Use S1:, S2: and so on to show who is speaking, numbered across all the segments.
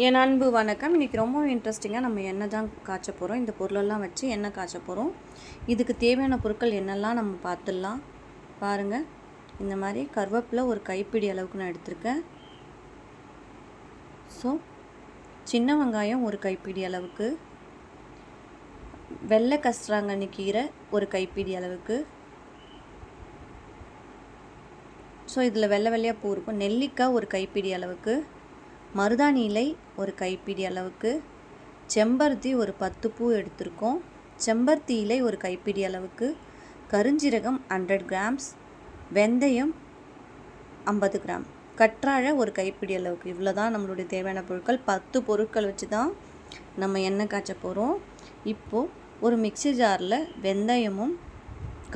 S1: என் அன்பு வணக்கம். இன்றைக்கி ரொம்ப இன்ட்ரெஸ்டிங்காக நம்ம எண்ணெய் தான் காய்ச்ச போகிறோம் இந்த பொருளெல்லாம் வச்சு எண்ணெய் காய்ச்ச போகிறோம் இதுக்கு தேவையான பொருட்கள் என்னெல்லாம் நம்ம பார்த்துடலாம். பாருங்கள் இந்த மாதிரி கருவேப்பிலை ஒரு கைப்பிடி அளவுக்கு நான் எடுத்திருக்கேன். ஸோ சின்ன வெங்காயம் ஒரு கைப்பிடி அளவுக்கு. வெள்ளை கஸ்தராங்கண்ணி கீரை ஒரு கைப்பிடி அளவுக்கு. ஸோ இதில் வெள்ளை வெள்ளையாக பூ இருக்கும். நெல்லிக்காய் ஒரு கைப்பிடி அளவுக்கு. மருதாணி இலை ஒரு கைப்பிடி அளவுக்கு. செம்பருத்தி ஒரு பத்து பூ எடுத்திருக்கோம். செம்பருத்தி இலை ஒரு கைப்பிடி அளவுக்கு. கருஞ்சீரகம் ஹண்ட்ரட் கிராம்ஸ் வெந்தயம் ஐம்பது கிராம். கற்றாழை ஒரு கைப்பிடி அளவுக்கு. இவ்வளோ தான் நம்மளுடைய தேவையான பொருட்கள். பத்து பொருட்கள் வச்சு தான் நம்ம எண்ணெய் காய்ச்ச போகிறோம் இப்போது ஒரு மிக்சி ஜாரில் வெந்தயமும்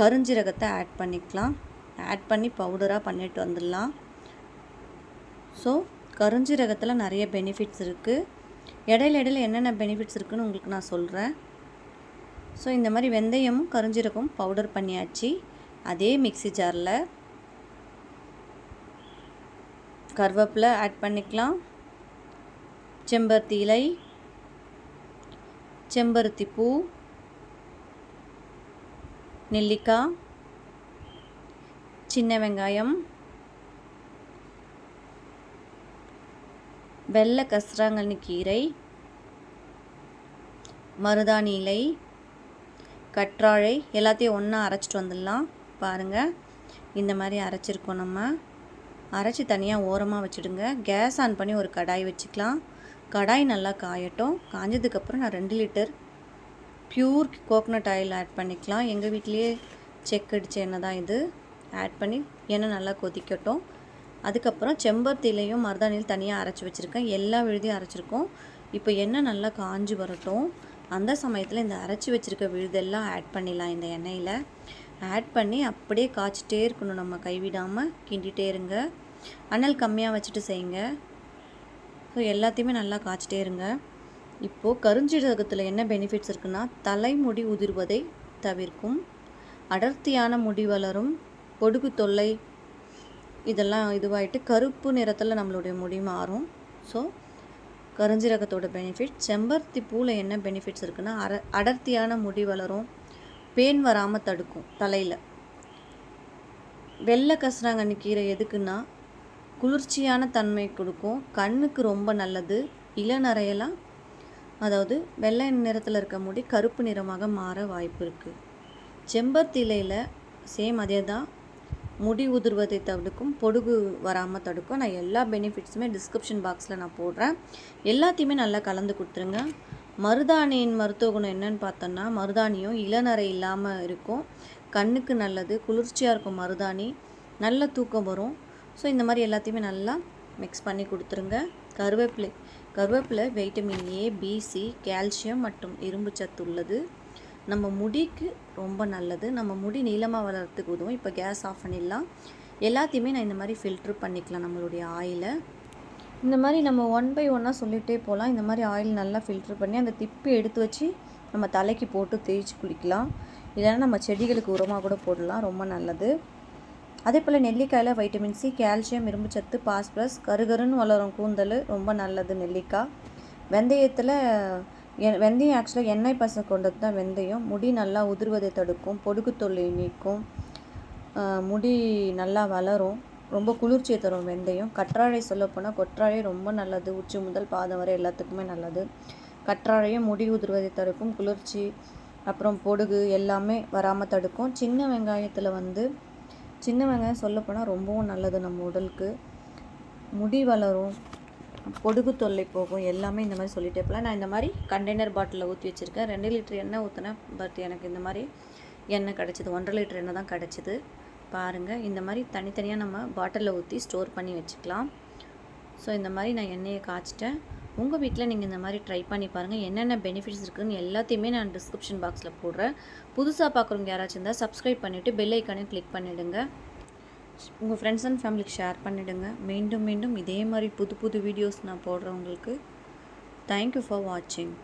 S1: கருஞ்சீரகத்தை ஆட் பண்ணிக்கலாம். ஆட் பண்ணி பவுடராக பண்ணிட்டு வந்துடலாம். ஸோ கருஞ்சீரகத்தில் நிறைய பெனிஃபிட்ஸ் இருக்குது இடையில இடையில என்னென்ன பெனிஃபிட்ஸ் இருக்குதுன்னு உங்களுக்கு நான் சொல்கிறேன் ஸோ இந்த மாதிரி வெந்தயமும் கருஞ்சீரகமும் பவுடர் பண்ணியாச்சு. அதே மிக்சி ஜாரில் கருவேப்பிலை ஆட் பண்ணிக்கலாம். செம்பருத்தி இலை செம்பருத்தி பூ நெல்லிக்காய் சின்ன வெங்காயம் வெள்ளை கஸ்ராங்கண்ணி கீரை மருதாணி இலை கற்றாழை எல்லாத்தையும் ஒன்றா அரைச்சிட்டு வந்துடலாம். பாருங்கள் இந்த மாதிரி அரைச்சிருக்கோம் நம்ம. அரைச்சி தனியாக ஓரமாக வச்சுடுங்க. கேஸ் ஆன் பண்ணி ஒரு கடாய் வச்சுக்கலாம். கடாய் நல்லா காயட்டும். காஞ்சதுக்கப்புறம் நான் ரெண்டு litre pure coconut oil add பண்ணிக்கலாம். எங்கள் வீட்லேயே செக் அடித்த எண்ணெய் தான் இது. ஆட் பண்ணி எண்ணெய் நல்லா கொதிக்கட்டும். அதுக்கப்புறம் செம்பருத்திலையும் மருதாணியில் தனியாக அரைச்சி வச்சுருக்கேன். எல்லா விழுதையும் அரைச்சிருக்கோம். இப்போ எண்ணெய் நல்லா காஞ்சி வரட்டும். அந்த சமயத்தில் இந்த அரைச்சி வச்சுருக்க விழுதெல்லாம் ஆட் பண்ணிடலாம் இந்த எண்ணெயில். ஆட் பண்ணி அப்படியே காய்ச்சிட்டே இருக்கணும். நம்ம கைவிடாமல் கிண்டிகிட்டே இருங்க. அனல் கம்மியாக வச்சுட்டு செய்யுங்க. ஸோ எல்லாத்தையுமே நல்லா காய்ச்சிட்டே இருங்க. இப்போது கருஞ்சீரகத்தில் என்ன பெனிஃபிட்ஸ் இருக்குன்னா தலைமுடி உதிர்வதை தவிர்க்கும். அடர்த்தியான முடி வளரும். பொடுகு தொல்லை இதெல்லாம் இதுவாகிட்டு கருப்பு நிறத்தில் நம்மளுடைய முடி மாறும். ஸோ கருஞ்சீரகத்தோட பெனிஃபிட் செம்பருத்தி பூவில் என்ன பெனிஃபிட்ஸ் இருக்குன்னா அர அடர்த்தியான முடி வளரும் பேன் வராமல் தடுக்கும் தலையில். வெள்ளை கசராங்கண்ணி கீரை எதுக்குன்னா குளிர்ச்சியான தன்மை கொடுக்கும் கண்ணுக்கு ரொம்ப நல்லது இளநரையெல்லாம் அதாவது வெள்ளை நிறத்தில் இருக்க முடி கருப்பு நிறமாக மாற வாய்ப்பு இருக்குது செம்பருத்தி இலையில் சேம் அதே தான் முடி உதிர்வதை தடுக்கும் பொடுகு வராமல் தடுக்கும். நான் எல்லா பெனிஃபிட்ஸுமே டிஸ்கிரிப்ஷன் பாக்ஸில் நான் போடுறேன். எல்லாத்தையுமே நல்லா கலந்து கொடுத்துருங்க. மருதாணியின் மருத்துவ குணம் என்னன்னு பார்த்தோன்னா மருதாணியும் இளநரை இல்லாமல் இருக்கும். கண்ணுக்கு நல்லது குளிர்ச்சியாக இருக்கும் மருதாணி. நல்ல தூக்கம் வரும். ஸோ இந்த மாதிரி எல்லாத்தையுமே நல்லா மிக்ஸ் பண்ணி கொடுத்துருங்க. கருவேப்பிலை கருவேப்பிலை வைட்டமின் ஏ பிசி கால்சியம் மற்றும் இரும்பு சத்து உள்ளது. நம்ம முடிக்கு ரொம்ப நல்லது. நம்ம முடி நீளமாக வளர்கிறதுக்கு உதவும். இப்போ கேஸ் ஆஃப் பண்ணிடலாம். எல்லாத்தையுமே நான் இந்த மாதிரி ஃபில்ட்ரு பண்ணிக்கலாம் நம்மளுடைய ஆயிலை இந்த மாதிரி நம்ம ஒன் பை ஒன்னாக சொல்லிகிட்டே போகலாம் இந்த மாதிரி ஆயில் நல்லா ஃபில்ட்ரு பண்ணி அந்த திப்பி எடுத்து வச்சு நம்ம தலைக்கு போட்டு தேய்ச்சி குளிக்கலாம். இல்லைன்னா நம்ம செடிகளுக்கு உரமாக கூட போடலாம். ரொம்ப நல்லது. அதே போல் நெல்லிக்காயில் வைட்டமின் சி கால்சியம் இரும்புச்சத்து பாஸ்பரஸ் கருகருன்னு வளரும் கூந்தல். ரொம்ப நல்லது நெல்லிக்காய். வெந்தயத்தில் வெந்தயம் ஆக்சுவலாக எண்ணெய் பசை கொண்டது தான் வெந்தயம். முடி நல்லா உதிர்வதை தடுக்கும். பொடுகு தொல்லை நீக்கும். முடி நல்லா வளரும். ரொம்ப குளிர்ச்சியை தரும் வெந்தயம். கற்றாழை சொல்லப்போனால் கொற்றாழை ரொம்ப நல்லது. உச்சி முதல் பாதம் வரை எல்லாத்துக்குமே நல்லது. கற்றாழையும் முடி உதிர்வதை தடுக்கும். குளிர்ச்சி அப்புறம் பொடுகு எல்லாமே வராமல் தடுக்கும். சின்ன வெங்காயத்தில் வந்து சின்ன வெங்காயம் சொல்லப்போனால் ரொம்பவும் நல்லது நம்ம உடலுக்கு. முடி வளரும். பொடுகு தொல்லை போகும் எல்லாமே இந்த மாதிரி சொல்லிட்டே போகலாம் நான் இந்த மாதிரி கண்டெய்னர் பாட்டிலில் ஊற்றி வச்சுருக்கேன். ரெண்டு லிட்டர் எண்ணெய் ஊற்றினேன் பட் எனக்கு இந்த மாதிரி எண்ணெய் கிடச்சிது. ஒன்றரை லிட்டர் எண்ணெய் தான் கிடச்சிது. பாருங்கள் இந்த மாதிரி தனித்தனியாக நம்ம பாட்டிலில் ஊற்றி ஸ்டோர் பண்ணி வச்சுக்கலாம். ஸோ இந்த மாதிரி நான் எண்ணெயை காய்ச்சிட்டேன். உங்கள் வீட்டில் நீங்கள் இந்த மாதிரி ட்ரை பண்ணி பாருங்கள் என்னென்ன பெனிஃபிட்ஸ் இருக்குதுன்னு எல்லாத்தையுமே நான் டிஸ்கிரிப்ஷன் பாக்ஸில் போடுறேன். புதுசாக பார்க்குறவங்க யாராச்சும் இருந்தால் சப்ஸ்கிரைப் பண்ணிவிட்டு பெல் ஐக்கானையும் கிளிக் பண்ணிவிடுங்க உங்கள் ஃப்ரெண்ட்ஸ் அண்ட் ஃபேமிலிக்கு ஷேர் பண்ணிவிடுங்க மீண்டும் மீண்டும் இதே மாதிரி புது புது வீடியோஸ் நான் போடுறவங்களுக்கு தேங்க்யூ ஃபார் வாட்சிங்